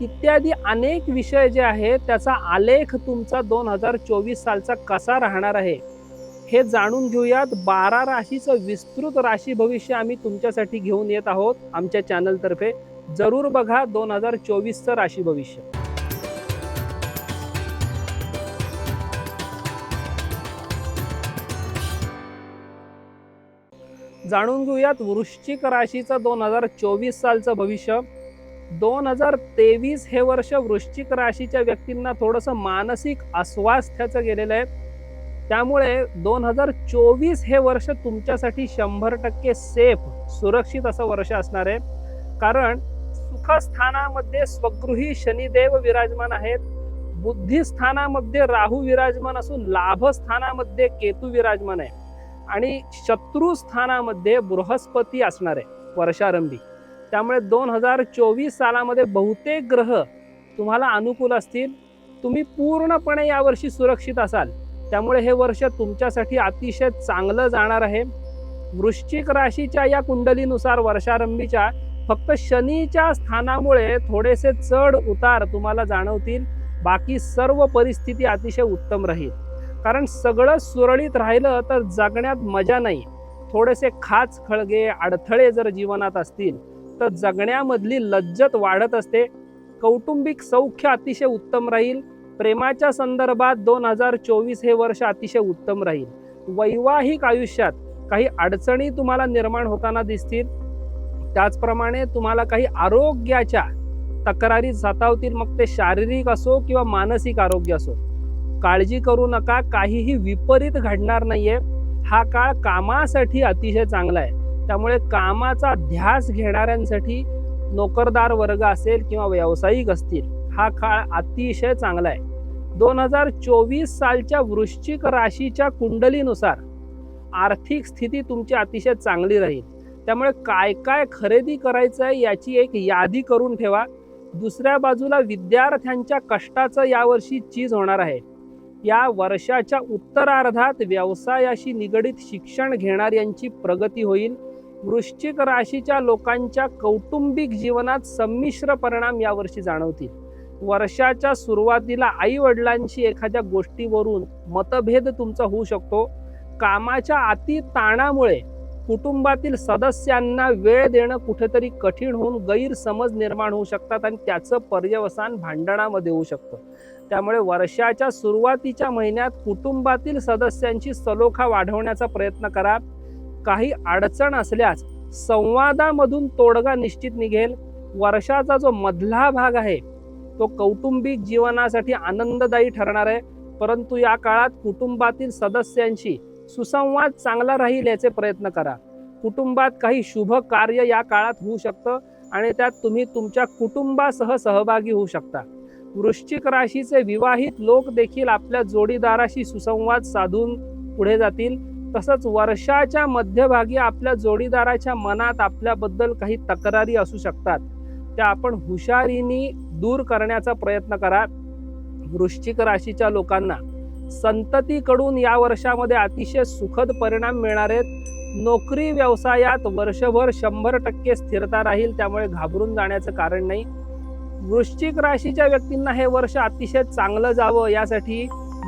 इत्यादी अनेक विषय जे आहेत त्याचा आलेख तुमचा दोन हजार चोवीस सालचा कसा राहणार आहे हे जाणून घेऊयात. बारा राशीचं विस्तृत राशी भविष्य आम्ही तुमच्यासाठी घेऊन येत आहोत आमच्या चॅनलतर्फे. जरूर बघा दोन हजार चोवीसचं राशी भविष्य. जाणून घेऊयात वृश्चिक राशीचं दोन हजार चोवीस सालचं भविष्य. दोन हजार तेवीस हे वर्ष वृश्चिक राशीच्या व्यक्तींना थोडंसं मानसिक अस्वास्थ्याचं गेलेलं आहे. त्यामुळे दोन हजार चोवीस हे वर्ष तुमच्यासाठी शंभर टक्के सेफ सुरक्षित असं वर्ष असणार आहे. कारण सुखस्थानामध्ये स्वगृही शनिदेव विराजमान आहेत. बुद्धिस्थानामध्ये राहू विराजमान असून लाभस्थानामध्ये केतू विराजमान आहे. आणि शत्रुस्थानामध्ये बृहस्पती असणार आहे वर्षारंभी. त्यामुळे दोन हजार चोवीस सालामध्ये बहुतेक ग्रह तुम्हाला अनुकूल असतील. तुम्ही पूर्णपणे यावर्षी सुरक्षित असाल. त्यामुळे हे वर्ष तुमच्यासाठी अतिशय चांगलं जाणार आहे. वृश्चिक राशीच्या या कुंडलीनुसार वर्षारंभीच्या फक्त शनीच्या स्थानामुळे थोडेसे चढ उतार तुम्हाला जाणवतील. बाकी सर्व परिस्थिती अतिशय उत्तम राहील. कारण सगळं सुरळीत राहिलं तर जगण्यात मजा नाही. थोडेसे खाच खळगे अडथळे जर जीवनात असतील तर जगण्यामधली लज्जत वाढत असते. कौटुंबिक सौख्य अतिशय उत्तम राहील. प्रेमाच्या संदर्भात दोन हजार चोवीस हे वर्ष अतिशय उत्तम राहील. वैवाहिक आयुष्यात काही अडचणी तुम्हाला निर्माण होताना दिसतील. त्याचप्रमाणे तुम्हाला काही आरोग्याच्या तक्रारी सतावतील. मग ते शारीरिक असो किंवा मानसिक आरोग्य असो. काळजी करू नका. काहीही विपरीत घडणार नाहीये. हा काळ कामासाठी अतिशय चांगला आहे. त्यामुळे कामाचा ध्यास घेणाऱ्यांसाठी नोकरदार वर्ग असेल किंवा व्यावसायिक असतील हा काळ अतिशय चांगला आहे. दोन हजार चोवीस सालच्या वृश्चिक राशीच्या कुंडलीनुसार आर्थिक स्थिती तुमची अतिशय चांगली राहील. त्यामुळे काय काय खरेदी करायचं आहे याची एक यादी करून ठेवा. दुसऱ्या बाजूला विद्यार्थ्यांच्या कष्टाचं यावर्षी चीज होणार आहे. या वर्षाच्या उत्तरार्धात व्यवसायाशी निगडीत शिक्षण घेणाऱ्यांची प्रगती होईल. वृश्चिक राशीच्या लोकांच्या कौटुंबिक जीवनात संमिश्र परिणाम यावर्षी जाणवतील. वर्षाच्या सुरुवातीला आई वडिलांशी एखाद्या गोष्टीवरून मतभेद तुमचा होऊ शकतो. कामाच्या अति ताणामुळे कुटुंबातील सदस्यांना वेळ देणं कुठेतरी कठीण होऊन गैरसमज निर्माण होऊ शकतात आणि त्याचं पर्यवसान भांडणामध्ये होऊ शकतं. त्यामुळे वर्षाच्या सुरुवातीच्या महिन्यात कुटुंबातील सदस्यांची सलोखा वाढवण्याचा प्रयत्न करा. काही अडचण असल्यास संवादामधून तोडगा निश्चित निघेल. वर्षाचा जो मधला भाग आहे तो कौटुंबिक जीवनासाठी आनंददायी ठरणार आहे. परंतु या काळात कुटुंबातील सदस्यांशी सुसंवाद चांगला राहील याचे प्रयत्न करा. कुटुंबात काही शुभ कार्य या काळात होऊ शकतं आणि त्यात तुम्ही तुमच्या कुटुंबासह सहभागी होऊ शकता. वृश्चिक राशीचे विवाहित लोक देखील आपल्या जोडीदाराशी सुसंवाद साधून पुढे जातील. तसंच वर्षाच्या मध्यभागी आपल्या जोडीदाराच्या मनात आपल्याबद्दल काही तक्रारी असू शकतात. त्या आपण हुशारीने दूर करण्याचा प्रयत्न करा. वृश्चिक राशीच्या लोकांना संततीकडून या वर्षामध्ये अतिशय सुखद परिणाम मिळणार आहेत. नोकरी व्यवसायात वर्षभर शंभर टक्के स्थिरता राहील त्यामुळे घाबरून जाण्याचं कारण नाही. वृश्चिक राशीच्या व्यक्तींना हे वर्ष अतिशय चांगलं जावं यासाठी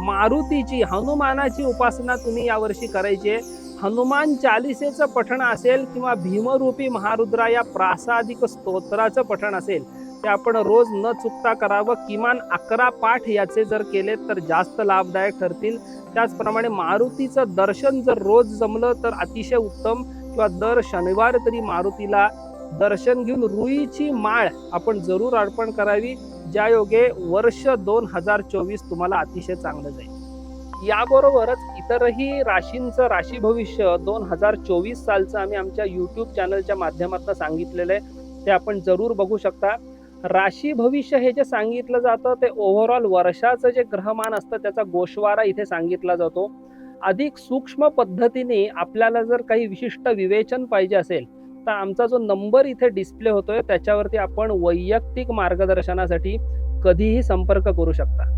मारुतीची हनुमानाची उपासना तुम्ही यावर्षी करायची आहे. हनुमान चालिसेचं पठण असेल किंवा भीमरूपी महारुद्रा या प्रासादिक स्तोत्राचं पठण असेल ते आपण रोज न चुकता करावं. किमान अकरा पाठ याचे जर केले तर जास्त लाभदायक ठरतील. त्याचप्रमाणे मारुतीचं दर्शन जर रोज जमलं तर अतिशय उत्तम किंवा दर शनिवार तरी मारुतीला दर्शन घेऊन रुईची माळ आपण जरूर अर्पण करावी. ज्या योगे वर्ष दोन हजार चोवीस तुम्हाला अतिशय चांगलं जाईल. याबरोबरच इतरही राशींचं राशी भविष्य दोन हजार चोवीस सालचं आम्ही आमच्या यूट्यूब चॅनलच्या माध्यमातून सांगितलेलं आहे. ते आपण जरूर बघू शकता. राशी भविष्य हे जे सांगितलं जातं ते ओव्हरऑल वर्षाचं जे ग्रहमान असतं त्याचा गोषवारा इथे सांगितला जातो. अधिक सूक्ष्म पद्धतीने आपल्याला जर काही विशिष्ट विवेचन पाहिजे असेल तर आमचा जो नंबर इथे डिस्प्ले होतोय त्याच्यावरती आपण वैयक्तिक मार्गदर्शनासाठी कधीही संपर्क करू शकता.